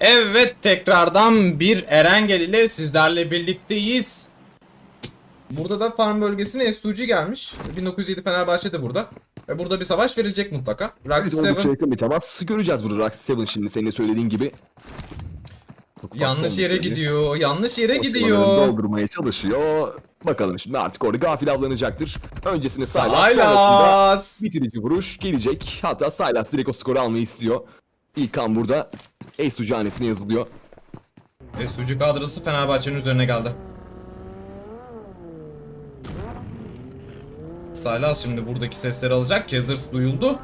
Evet tekrardan bir Erengel ile sizlerle birlikteyiz. Burada da farm bölgesine SUG gelmiş. 1907 Fenerbahçe de burada. Ve burada bir savaş verilecek mutlaka. Roxy Biz oldukça 7 yakın bir temas. Göreceğiz burada Roxy 7 şimdi senin de söylediğin gibi. Çok yanlış yere bir bölge. gidiyor. Yanlış yere gidiyor. Doldurmaya çalışıyor. Bakalım şimdi artık orada gafil avlanacaktır. Öncesinde sonrasında Saylas. bitirici vuruş gelecek. Hatta Sylas direkt o skoru almayı istiyor. İlk an burada Ace Ucu hanesine yazılıyor. SUG kadrosu Fenerbahçe'nin üzerine geldi. Saylas şimdi buradaki sesleri alacak. Kezers duyuldu.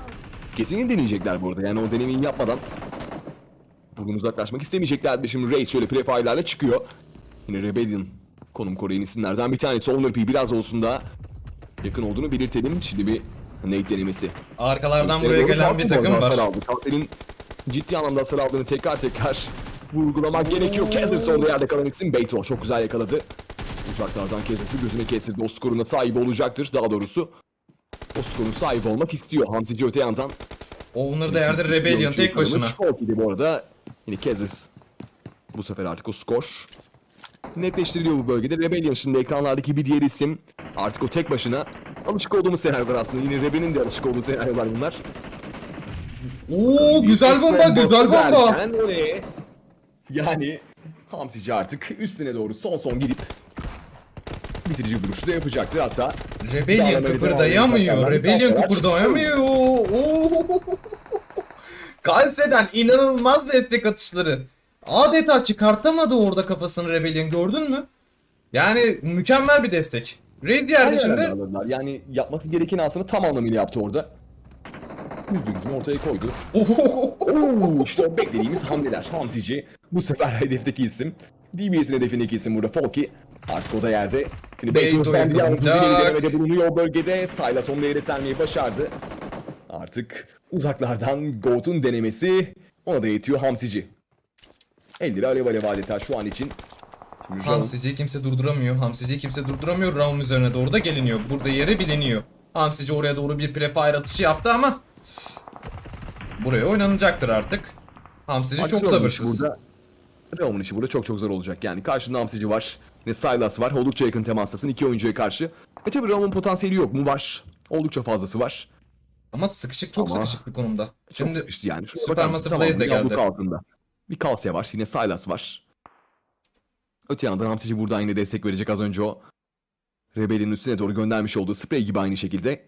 Kesinlikle deneyecekler bu arada. Yani o denemeyi yapmadan bugün uzaklaşmak istemeyecekler. Şimdi Reis şöyle prefire'larla çıkıyor. Yine Rebellion konum koruyan isimlerden bir tanesi. Owner P biraz olsun da yakın olduğunu belirtelim. Şimdi bir Nate denemesi. Arkalardan İşte buraya gelen bir takım var. Aldı. Kanser'in ciddi anlamda hasar aldığını tekrar tekrar vurgulamak gerekiyor. Kaiser sonunda yerde kalan isim Beytron çok güzel yakaladı. Uzaklardan Kaiser'ı gözüne kestirdi. O skoruna sahibi olacaktır. Daha doğrusu o skorun sahibi olmak istiyor. Hamsici öte yandan Owner da yerde Rebellion tek başına. Çok iyiydi bu arada. Yine Kezis. Bu sefer artık o skor. Netleştiriliyor bu bölgede. Rebellion şimdi ekranlardaki bir diğer isim. Artık o tek başına. Alışık olduğumuz senaryolar aslında. Yine Rebel'in de alışık olduğu senaryolar bunlar. Oo güzel bomba, güzel bomba. Derken oraya yani Hamsici artık üstüne doğru son son gidip bitirici vuruşu da yapacaktır hatta. Rebellion kıpırdayamıyor. Rebellion kıpırdayamıyor. Oo. Kalse'den inanılmaz destek atışları. Adeta çıkartamadı orada kafasını Rebellion gördün mü? Yani mükemmel bir destek. Raid yerde Her şimdi. Yani yapması gereken aslında tam anlamıyla yaptı orada. Yüzünü ortaya koydu. Oo, işte o beklediğimiz hamleler. Hamsici bu sefer hedefteki isim. DBS'in hedefindeki isim burada Folky. Artık o da yerde. Şimdi Bakers'dan bir yalnız denemede bulunuyor o bölgede. Sylas onu yere başardı. Artık uzaklardan Goat'un denemesi ona da yetiyor Hamsici. Elleri alev alev adeta şu an için. Şimdi Hamsici'yi kimse durduramıyor. Hamsici'yi kimse durduramıyor. Raum üzerine doğru da geliniyor. Burada yeri biliniyor. Hamsici oraya doğru bir prefire atışı yaptı ama buraya oynanacaktır artık. Hamsici çok sabırsız. Burada, Raum'un işi burada çok çok zor olacak. Yani karşında Hamsici var. Yine Sylas var. Oldukça yakın temastasın iki oyuncuya karşı. E tabi Raum'un potansiyeli yok mu? Var. Oldukça fazlası var. Ama sıkışık çok Ama sıkışık bir konumda. Çok Şimdi sıkıştı yani. Şuraya Super bakar mısın? Massive Blaze de geldi. altında. Bir Kalsya var. Yine Sylas var. Öte yandan Hamsici buradan yine destek verecek az önce o. Rebel'in üstüne doğru göndermiş olduğu sprey gibi aynı şekilde.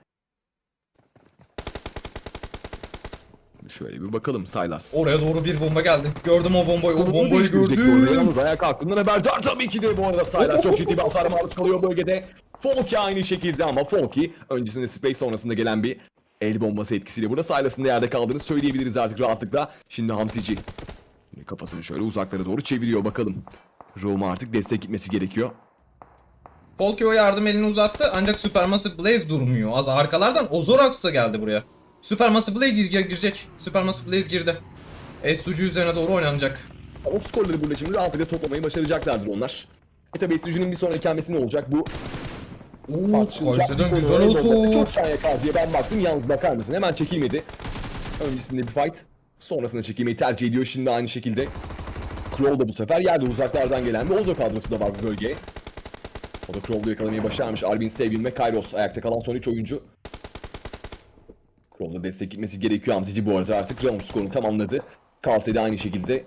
Şöyle bir bakalım Sylas. oraya doğru bir bomba geldi. Gördüm o bombayı. O bombayı gördüm. Yalnız ayak altından haberdar tabii ki de bu arada Sylas çok ciddi bir hasara maruz kalıyor bölgede. Folky aynı şekilde ama Folky öncesinde Space sonrasında gelen bir el bombası etkisiyle burada Sylas'ın da yerde kaldığını söyleyebiliriz artık rahatlıkla. Şimdi Hamsici kafasını şöyle uzaklara doğru çeviriyor bakalım. Roma artık destek gitmesi gerekiyor. Polki o yardım elini uzattı ancak Supermassive Blaze durmuyor. Az arkalardan Ozorax da geldi buraya. Supermassive Blaze gir- girecek. Supermassive Blaze girdi. S2 üzerine doğru oynanacak. O skorları burada şimdi rahatlıkla toplamayı başaracaklardır onlar. E tabi SUG'nun bir sonraki hamlesi ne olacak? Bu Kayseri'den bir güzel olsun. Çok şan yakar diye ben baktım yalnız bakar mısın? Hemen çekilmedi. Öncesinde bir fight. Sonrasında çekilmeyi tercih ediyor. Şimdi aynı şekilde. Crow da bu sefer yerde uzaklardan gelen bir Ozo kadrosu da var bu bölgeye. O da Crow'da yakalamayı başarmış. Arbin Sevgin ve Kairos ayakta kalan son 3 oyuncu. Crow'da destek gitmesi gerekiyor. Hamzici bu arada artık round skorunu tamamladı. Kalse de aynı şekilde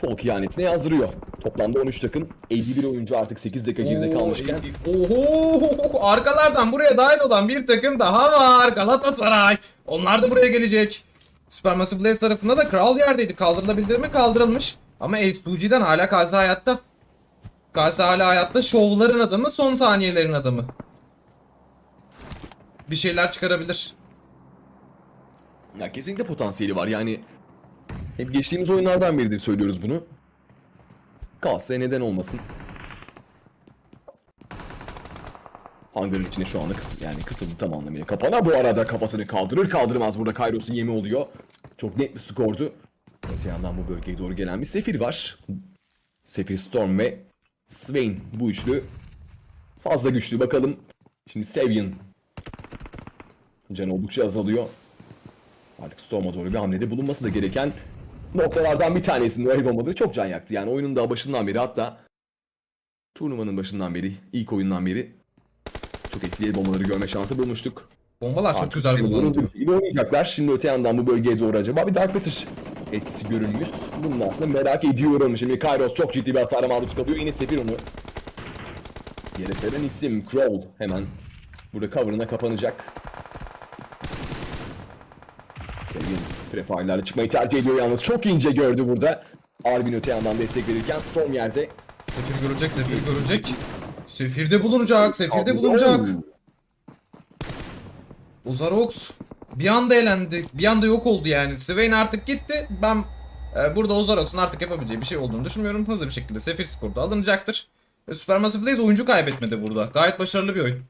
Folk ihanetine yazdırıyor. Toplamda 13 takım, 51 oyuncu artık 8 dakika geride kalmışken. Oho, arkalardan buraya dahil olan bir takım daha var. Galatasaray. Onlar da buraya gelecek. Supermassive Blaze tarafında da Kral yerdeydi. Kaldırılabilir mi? Kaldırılmış. Ama Ace Buji'den hala Kalsi hayatta. Kalsi hala hayatta. Şovların adamı, son saniyelerin adamı. Bir şeyler çıkarabilir. Ya kesinlikle potansiyeli var yani. Hep geçtiğimiz oyunlardan beridir söylüyoruz bunu. Kalsa neden olmasın. Hangarın içine şu anda kıs yani kısıldı tam anlamıyla. Kapana bu arada kafasını kaldırır kaldırmaz burada Kairos'un yemi oluyor. Çok net bir skordu. Öte yandan bu bölgeye doğru gelen bir Sefir var. Sefir Storm ve Swain bu üçlü fazla güçlü bakalım. Şimdi Savian can oldukça azalıyor. Artık Storm'a doğru bir hamlede bulunması da gereken noktalardan bir tanesinin o el bombaları çok can yaktı. Yani oyunun daha başından beri hatta turnuvanın başından beri, ilk oyundan beri çok etkili bombaları görme şansı bulmuştuk. Bombalar çok Artık güzel senin kullanılıyor. gibi oynayacaklar. Şimdi öte yandan bu bölgeye doğru acaba bir Dark Matter etkisi görünmüş. Bunun aslında merak ediyorum. Şimdi Kairos çok ciddi bir hasara maruz kalıyor. Yine Sefir onu. Yere seren isim Crowl hemen burada cover'ına kapanacak. Prefire'larla çıkmayı tercih ediyor yalnız. Çok ince gördü burada. Arbin öte yandan destek verirken Storm yerde. Sefir görecek, Sefir görecek. Sefirde bulunacak, Sefirde bulunacak. Uzarox bir anda elendi. Bir anda yok oldu yani. Swain artık gitti. Ben e, burada Uzarox'un artık yapabileceği bir şey olduğunu düşünmüyorum. Hızlı bir şekilde Sefir skorda alınacaktır. Ve Supermassive Blaze oyuncu kaybetmedi burada. Gayet başarılı bir oyun.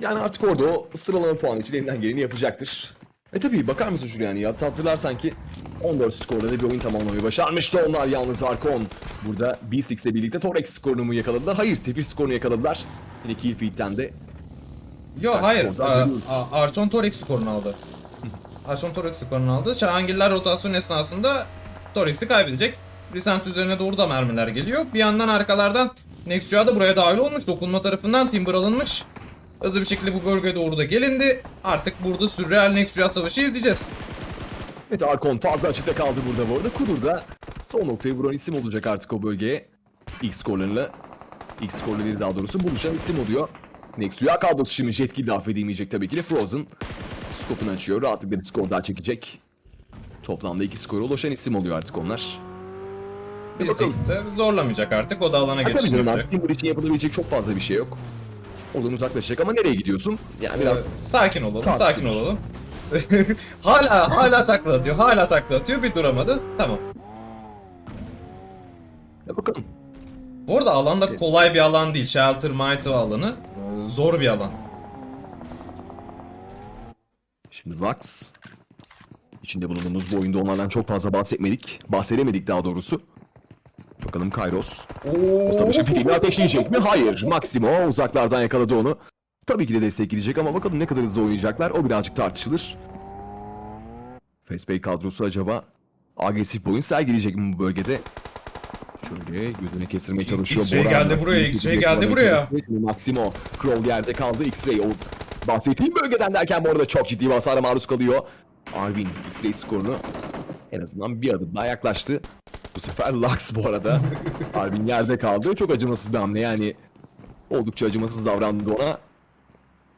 Yani artık orada o sıralama puanı için elinden geleni yapacaktır. E tabii bakar mısın şuraya yani ya hatırlarsan ki 14 skorda da bir oyun tamamlamayı başarmıştı onlar yalnız Arkon. Burada B6 ile birlikte Torex skorunu mu yakaladılar? Hayır Sefir skorunu yakaladılar. Yine kill feed'den de Yo hayır. Archon Torex skorunu aldı. Archon Torex skorunu aldı. Şahangiller rotasyon esnasında Torex'i kaybedecek. Resent üzerine doğru da mermiler geliyor. Bir yandan arkalardan Nextria da buraya dahil olmuş. Dokunma tarafından Timber alınmış. Hızlı bir şekilde bu bölgeye doğru da gelindi. Artık burada sürreal Nextria savaşı izleyeceğiz. Evet Arkon fazla açıkta kaldı burada bu arada. Kudur da son noktayı vuran isim olacak artık o bölgeye. İlk skorlarıyla, ilk skorları daha doğrusu buluşan isim oluyor. Next Rüya kadrosu şimdi Jetkill de affedilmeyecek tabii ki de Frozen. Skopunu açıyor. Rahatlıkla bir skor daha çekecek. Toplamda iki skora ulaşan isim oluyor artık onlar. Biz de zorlamayacak artık. O da alana Ha, tabii canım artık Timber için yapılabilecek çok fazla bir şey yok. Oradan uzaklaşacak ama nereye gidiyorsun? Yani Ee, biraz sakin olalım, Sakin. sakin olalım. hala hala takla atıyor, hala takla atıyor. Bir duramadı. Tamam. ya bakalım. Bu arada alan da kolay bir alan değil. Shelter Might alanı. Ee, Zor bir alan. Şimdi Vax. İçinde bulunduğumuz bu oyunda onlardan çok fazla bahsetmedik. Bahsedemedik daha doğrusu. Bakalım Kairos. Savaşın fitilini ateşleyecek mi? Hayır. Maximo uzaklardan yakaladı onu. Tabii ki de destek gidecek ama bakalım ne kadar hızlı oynayacaklar. O birazcık tartışılır. Facebay kadrosu acaba agresif bir oyun sergileyecek mi bu bölgede? Şöyle gözüne kestirmeye çalışıyor. X-Ray geldi buraya, X-Ray geldi buraya. Maximo. Crow yerde kaldı. X-Ray o bahsettiğim bölgeden derken bu arada çok ciddi bir hasara maruz kalıyor. Arvin X-Ray skorunu en azından bir adım daha yaklaştı. Bu sefer Lux bu arada. Arvin yerde kaldı. Çok acımasız bir hamle yani. Oldukça acımasız davrandı ona.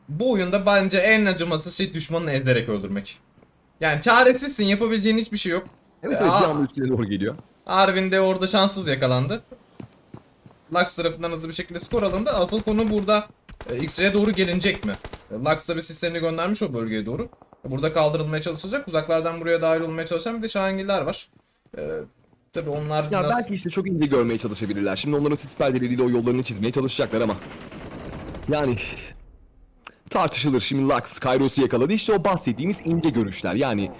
Bu oyunda bence en acımasız şey düşmanını ezerek öldürmek. Yani çaresizsin, yapabileceğin hiçbir şey yok. Evet evet bir Aa. anda üstüne doğru geliyor. Arvin de orada şanssız yakalandı. Lux tarafından hızlı bir şekilde skor alındı. Asıl konu burada e, X-Ray'e doğru gelinecek mi? E, Lux tabi sistemini göndermiş o bölgeye doğru. Burada kaldırılmaya çalışılacak. Uzaklardan buraya dahil olmaya çalışan bir de Şahangiller var. E, tabi onlar Ya biraz... belki işte çok ince görmeye çalışabilirler. Şimdi onların sis perdeleriyle o yollarını çizmeye çalışacaklar ama. Yani tartışılır. Şimdi Lux Kairos'u yakaladı. İşte o bahsettiğimiz ince görüşler. Yani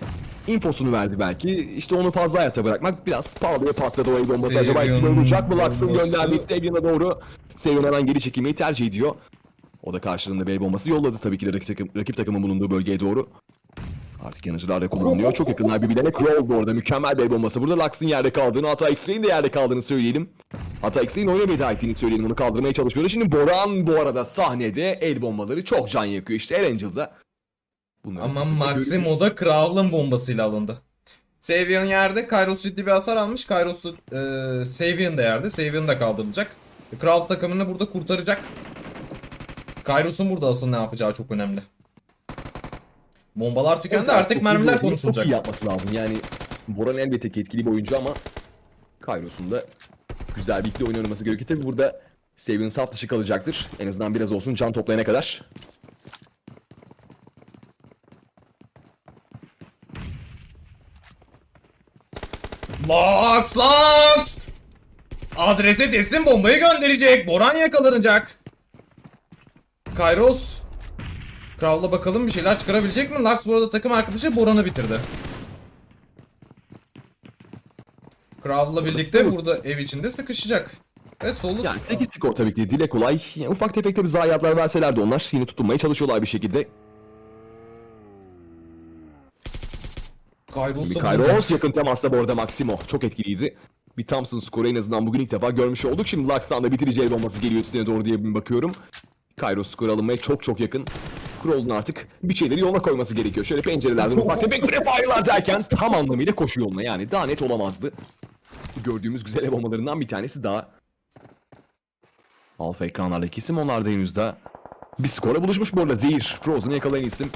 infosunu verdi belki. İşte onu fazla hayata bırakmak biraz pahalıya patladı o el bombası. Acaba etkili olacak mı? Lux'ın gönderdiği Savion'a doğru. Savion hemen geri çekilmeyi tercih ediyor. O da karşılığında el bombası yolladı tabii ki de rakip, takım, rakip takımın bulunduğu bölgeye doğru. Artık yanıcılar da kullanılıyor. Çok yakınlar birbirlerine. Crow bu arada mükemmel bir el bombası. Burada Lux'ın yerde kaldığını, hatta X-Ray'in de yerde kaldığını söyleyelim. Hatta X-Ray'in oyuna veda ettiğini söyleyelim. Onu kaldırmaya çalışıyordu. Şimdi Boran bu arada sahnede el bombaları çok can yakıyor. İşte Erangel'da. Bunları Ama. Maximo da Kral'ın bombasıyla alındı. Savion yerde. Kairos ciddi bir hasar almış. Kairos da e, Savion da yerde. Savion da kaldırılacak. Kral takımını burada kurtaracak. Kairos'un burada asıl ne yapacağı çok önemli. Bombalar tükendi Evet, artık mermiler iyi- Çok konuşulacak. iyi yapması lazım. Yani Boran elbette ki etkili bir oyuncu ama Kairos'un da güzel bir ikili oyun oynaması gerekiyor. Tabi burada Savion saf dışı kalacaktır. En azından biraz olsun can toplayana kadar. Lux Lux! Adrese teslim bombayı gönderecek. Boran yakalanacak. Kairos. Kral'la bakalım bir şeyler çıkarabilecek mi? Lux bu arada takım arkadaşı Boran'ı bitirdi. Kral'la birlikte burada ev içinde sıkışacak. Evet solu Yani 8 skor tabii ki dile kolay. Yani ufak tefek de bir zayiatlar verseler de onlar yine tutunmaya çalışıyorlar bir şekilde. Kairos Kairos yakın temasta bu arada Maximo. Çok etkiliydi. Bir Thompson skoru en azından bugün ilk defa görmüş olduk. Şimdi Lux'tan da bitirici el bombası geliyor üstüne doğru diye bir bakıyorum. Kairos skoru alınmaya çok çok yakın. Kroll'un artık bir şeyleri yoluna koyması gerekiyor. Şöyle pencerelerden ufak tefek prefire'lar derken tam anlamıyla koşu yoluna yani daha net olamazdı. Gördüğümüz güzel el bombalarından bir tanesi daha. Alfa ekranlardaki isim onlar da henüz daha bir skora buluşmuş bu arada. Zehir, Frozen'ı yakalayan isim.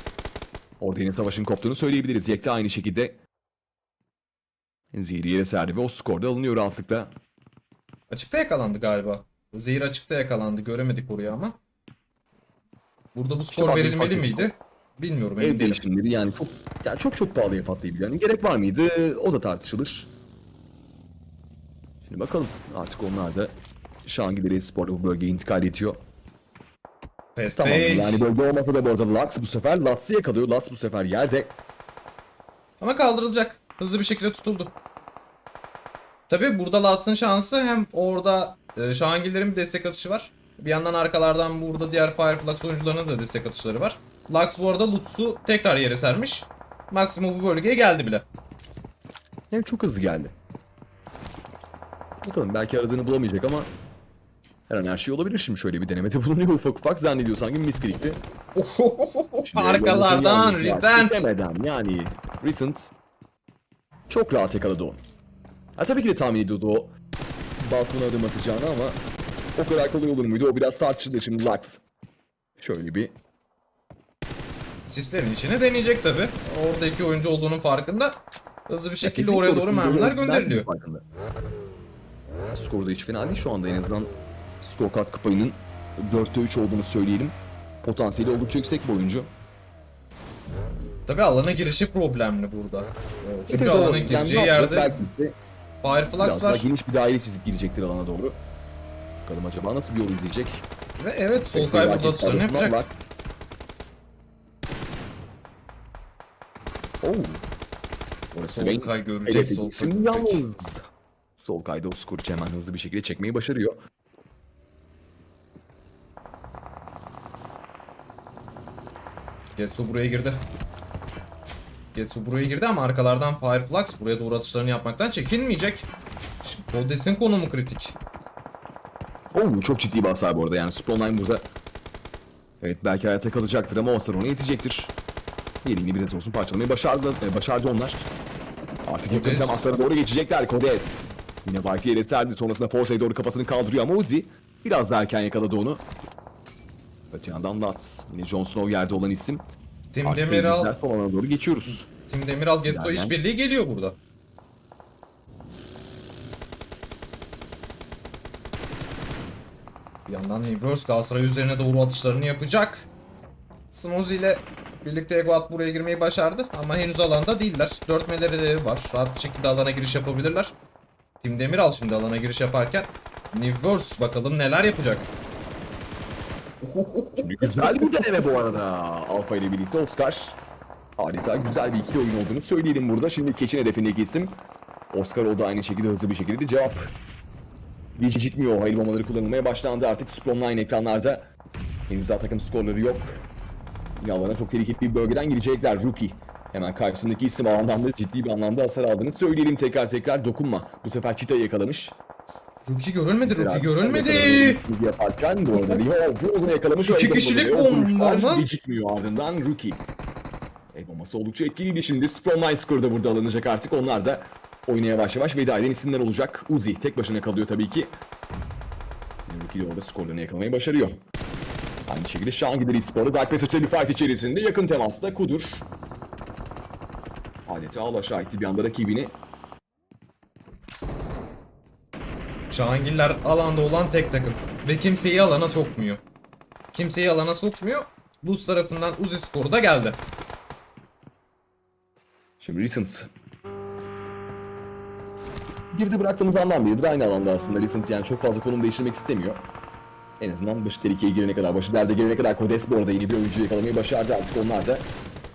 Orada yine savaşın koptuğunu söyleyebiliriz. Yekta aynı şekilde Zehir'i yere serdi ve o skor da alınıyor rahatlıkla. Açıkta yakalandı galiba. Zehir açıkta yakalandı. Göremedik orayı ama. Burada bu skor İşte verilmeli miydi? Bilmiyorum Ev değişimleri yani çok yani çok çok pahalıya patlayabilir. Yani gerek var mıydı? O da tartışılır. Şimdi bakalım artık onlar da Şangileri Spor'da bu bölgeye intikal ediyor. Fast Tamam Bey. yani bölge olmasa da bu arada Lux bu sefer Lutz'ı yakalıyor. Lutz bu sefer yerde. Ama kaldırılacak. Hızlı bir şekilde tutuldu. Tabi burada Lats'ın şansı hem orada e, Şahangiller'in bir destek atışı var. Bir yandan arkalardan burada diğer Fireflux oyuncularının da destek atışları var. Lux bu arada Lutz'u tekrar yere sermiş. Maximo bu bölgeye geldi bile. Yani çok hızlı geldi. Bakalım belki aradığını bulamayacak ama her an her şey olabilir şimdi şöyle bir denemede bulunuyor ufak ufak zannediyor sanki misklikti. Arkalardan Resent. Demeden yani Recent çok rahat yakaladı onu. Ha, tabii ki de tahmin ediyordu o balkona adım atacağını ama o kadar kolay olur muydu? O biraz tartışıldı şimdi Lux. Şöyle bir Sislerin içine deneyecek tabi. Orada iki oyuncu olduğunun farkında. Hızlı bir şekilde kesinlikle oraya doğru mermiler gönderiliyor. Skoru da hiç fena değil şu anda en azından skor kat payının 4'te 3 olduğunu söyleyelim. Potansiyeli oldukça yüksek bir oyuncu. Tabi alana girişi problemli burada. Ee, Çünkü Evet, alana gireceği yani yerde Fireflux biraz daha var. geniş bir daire çizip girecektir alana doğru. Bakalım acaba nasıl bir yol izleyecek? Ve evet sol kaybı Scarlet yapacak. var. Oo. Orası Sol renk kay görecek Evet, sol isim kay. yalnız. Sol kayda o skoru hemen hızlı bir şekilde çekmeyi başarıyor. Getsu buraya girdi. Getsu buraya girdi ama arkalardan Fireflux buraya doğru atışlarını yapmaktan çekinmeyecek. Şimdi Kodes'in konumu kritik. Oo çok ciddi bir hasar bu arada yani Spawnline burada. Evet belki hayatta kalacaktır ama o hasar ona yetecektir. Dediğim gibi biraz olsun parçalamayı başardı, e, başardı onlar. Artık yakın Kodes. temaslara doğru geçecekler Kodes. Yine Barkley yere serdi sonrasında Force'e doğru kafasını kaldırıyor ama Uzi biraz daha erken yakaladı onu. Öte yandan Lutz. Yine Jon Snow yerde olan isim. Tim Artık Demiral, alana doğru geçiyoruz. Tim Demiral Getsu Yani- işbirliği geliyor burada. Yandan Reverse Galatasaray üzerine doğru atışlarını yapacak. Smozy ile birlikte Egoat buraya girmeyi başardı ama henüz alanda değiller. Dört melereleri var. Rahat bir şekilde alana giriş yapabilirler. Tim Demiral şimdi alana giriş yaparken Reverse bakalım neler yapacak. Şimdi güzel bir deneme bu arada. Alfa ile birlikte Oscar. Harika güzel bir ikili oyun olduğunu söyleyelim burada. Şimdi Keş'in hedefindeki isim. Oscar o da aynı şekilde hızlı bir şekilde de cevap. Gecikmiyor. Hayır bombaları kullanılmaya başlandı. Artık Spawnline ekranlarda. Henüz daha takım skorları yok. Yine alana çok tehlikeli bir bölgeden girecekler. Rookie. Hemen karşısındaki isim alandan da ciddi bir anlamda hasar aldığını söyleyelim tekrar tekrar. Dokunma. Bu sefer Cheetah'ı yakalamış. Rookie görülmedi, Rookie Mesela görülmedi. yakaladığı yaparken bu arada Leo Frozen'ı yakalamış. İki kişilik bomba? Gecikmiyor ardından Rookie. El bombası oldukça etkiliydi şimdi. Spawnline skoru da burada alınacak artık. Onlar da oyuna yavaş yavaş veda eden isimler olacak. Uzi tek başına kalıyor tabii ki. De orada skorlarını yakalamayı başarıyor. Aynı şekilde Şangideri Spor'u Dark Passage'da bir fight içerisinde yakın temasta Kudur. Adeta alaşağı etti bir anda rakibini. Şahangiller alanda olan tek takım. Ve kimseyi alana sokmuyor. Kimseyi alana sokmuyor. Luz tarafından Uzi skoru da geldi. Şimdi Recent. Girdi bıraktığımız andan beridir aynı alanda aslında. Recent yani çok fazla konum değiştirmek istemiyor. En azından başı tehlikeye girene kadar, başı derde gelene kadar Kodes bu arada yeni bir oyuncu yakalamayı başardı artık onlar da.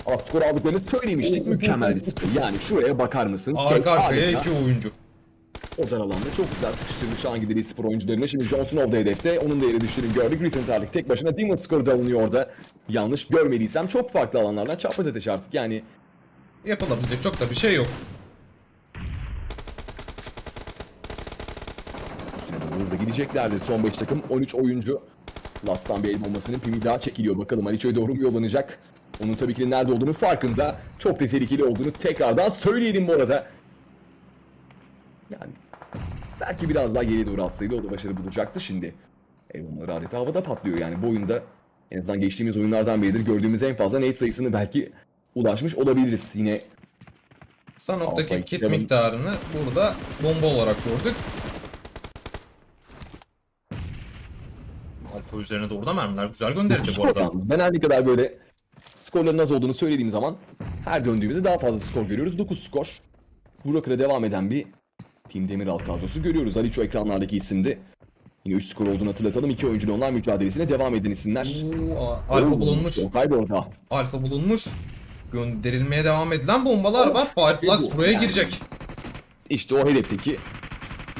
Alt skor aldıklarını söylemiştik. Mükemmel bir skor. Yani şuraya bakar mısın? Arka arkaya iki oyuncu. Dar alanda çok güzel sıkıştırdı şu an gideri spor oyuncularını. Şimdi Jon Snow da hedefte. Onun da yere düştüğünü gördük. Recent artık tek başına Demon Score da alınıyor orada. Yanlış görmediysem çok farklı alanlardan çapraz ateş artık. Yani yapılabilecek çok da bir şey yok. Hızlı gideceklerdi son 5 takım. 13 oyuncu. Lastan bir el bombasının pimi daha çekiliyor. Bakalım Aliço'ya doğru mu yollanacak? Onun tabii ki de nerede olduğunu farkında. Çok da tehlikeli olduğunu tekrardan söyleyelim bu arada. Yani belki biraz daha geriye doğru atsaydı o da başarı bulacaktı şimdi. El bombaları adeta havada patlıyor yani bu oyunda. En azından geçtiğimiz oyunlardan biridir gördüğümüz en fazla nade sayısını belki ulaşmış olabiliriz. Yine Sanok'taki kit miktarını burada bomba olarak gördük. Alfa üzerine doğru da mermiler güzel gönderildi bu arada. yalnız. Ben her ne kadar böyle skorların az olduğunu söylediğim zaman her döndüğümüzde daha fazla skor görüyoruz. 9 skor. Burak'la devam eden bir Team Demiral kadrosu görüyoruz. Aliço ekranlardaki isimdi. Yine 3 skor olduğunu hatırlatalım. İki oyuncunun online mücadelesine devam eden isimler. Oo, Alfa Oo, bulunmuş. Orada. Alfa bulunmuş. Gönderilmeye devam edilen bombalar var. Fireflux bu buraya yani. girecek. İşte o hedefteki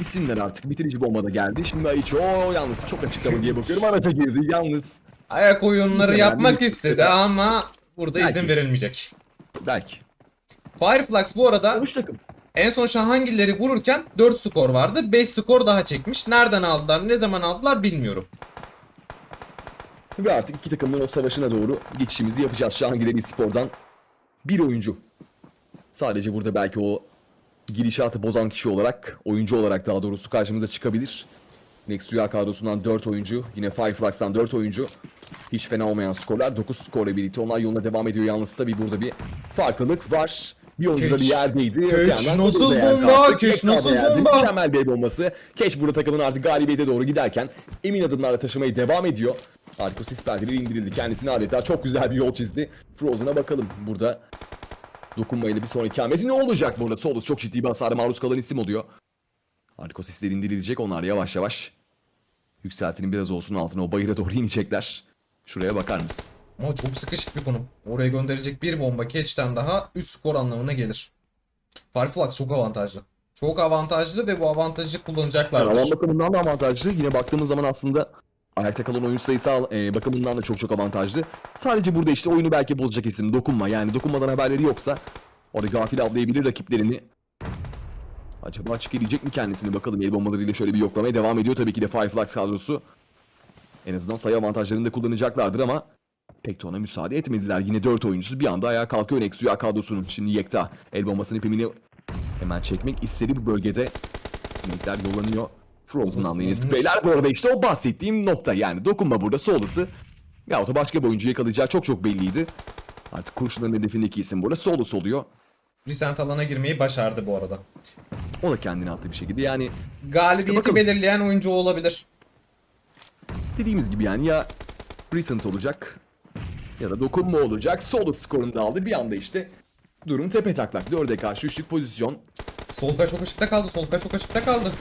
isimler artık. Bitirici bomba da geldi. Şimdi Aliço yalnız çok açıklama diye bakıyorum. Araca girdi yalnız. Ayak oyunları yapmak istedi ama burada izin Belki. verilmeyecek. Belki. Fireflux bu arada 13 takım. en son Şahangilleri vururken 4 skor vardı. 5 skor daha çekmiş. Nereden aldılar, ne zaman aldılar bilmiyorum. Ve artık iki takımın o savaşına doğru geçişimizi yapacağız. Şahangileri Spor'dan bir oyuncu. Sadece burada belki o gidişatı bozan kişi olarak, oyuncu olarak daha doğrusu karşımıza çıkabilir. Next Rüya kadrosundan 4 oyuncu, yine Fireflux'tan 4 oyuncu. Hiç fena olmayan skorlar. 9 skorla birlikte onlar yoluna devam ediyor. Yalnız tabii burada bir farklılık var. Bir oyuncu da bir yerdeydi. Yandan nasıl bomba? daha nasıl bomba? Mükemmel bir bombası. Keş burada takımın artık galibiyete doğru giderken emin adımlarla taşımaya devam ediyor. Arko sis perdeleri indirildi. Kendisine adeta çok güzel bir yol çizdi. Frozen'a bakalım burada. Dokunmayla bir sonraki hamlesi ne olacak burada? Solus çok ciddi bir hasara maruz kalan isim oluyor. Arko sisler indirilecek. Onlar yavaş yavaş yükseltinin biraz olsun altına o bayıra doğru inecekler. Şuraya bakar mısın? Ama çok sıkışık bir konum. Oraya gönderecek bir bomba Catch'ten daha 3 skor anlamına gelir. Fireflux çok avantajlı. Çok avantajlı ve bu avantajı Yani kullanacaklardır. alan bakımından da avantajlı. Yine baktığımız zaman aslında ayakta kalan oyun sayısı al- e, bakımından da çok çok avantajlı. Sadece burada işte oyunu belki bozacak isim dokunma. Yani dokunmadan haberleri yoksa orada gafil avlayabilir rakiplerini. Acaba açık edecek mi kendisini bakalım. El bombalarıyla şöyle bir yoklamaya devam ediyor tabii ki de Fireflux kadrosu. En azından sayı avantajlarını da kullanacaklardır ama pek de ona müsaade etmediler. Yine 4 oyuncusu bir anda ayağa kalkıyor Next Rüya kadrosunun. Şimdi Yekta el bombasının ipimini hemen çekmek istedi bu bölgede. Minikler yollanıyor. Frozen spreyler bu arada işte o bahsettiğim nokta yani dokunma burada Solus'u yahut da başka bir oyuncu yakalayacağı çok çok belliydi. Artık kurşunların hedefindeki isim burada Solus oluyor. Recent alana girmeyi başardı bu arada. O da kendini attı bir şekilde yani Galibiyeti bakalım. belirleyen oyuncu o olabilir. dediğimiz gibi yani ya Recent olacak ya da dokunma olacak. Solus skorunu da aldı bir anda işte durum tepe taklak. Dörde karşı üçlük pozisyon. Solkay çok açıkta kaldı. Solkay çok açıkta kaldı.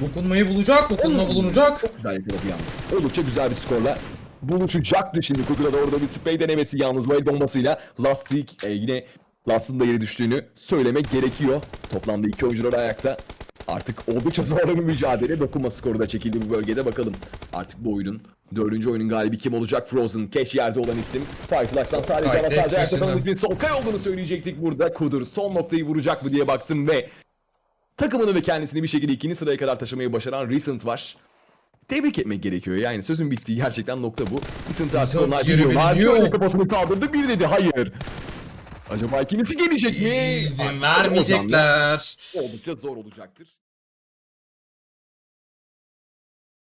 Dokunmayı bulacak. Dokunma bulunacak. Çok güzel yakaladı yalnız. Oldukça güzel bir skorla buluşacaktı şimdi Kudura'da orada bir sprey denemesi yalnız bu bombasıyla. Lastik e, yine Last'ın da yere düştüğünü söylemek gerekiyor. Toplamda iki oyuncular ayakta. Artık oldukça zorlu bir mücadele. Dokunma skoru da çekildi bu bölgede bakalım. Artık bu oyunun dördüncü oyunun galibi kim olacak? Frozen. Cash yerde olan isim. Fireflux'tan sadece ama sadece ayakta kalan ismin Solkay olduğunu söyleyecektik burada. Kudur son noktayı vuracak mı diye baktım ve takımını ve kendisini bir şekilde ikinci sıraya kadar taşımayı başaran Recent var. Tebrik etmek gerekiyor yani sözün bittiği gerçekten nokta bu. Recent artık onlar biliyorlar. biliyor. Şöyle kafasını kaldırdı bir dedi hayır. Acaba ikincisi gelecek mi? İzin vermeyecekler. Oldukça zor olacaktır.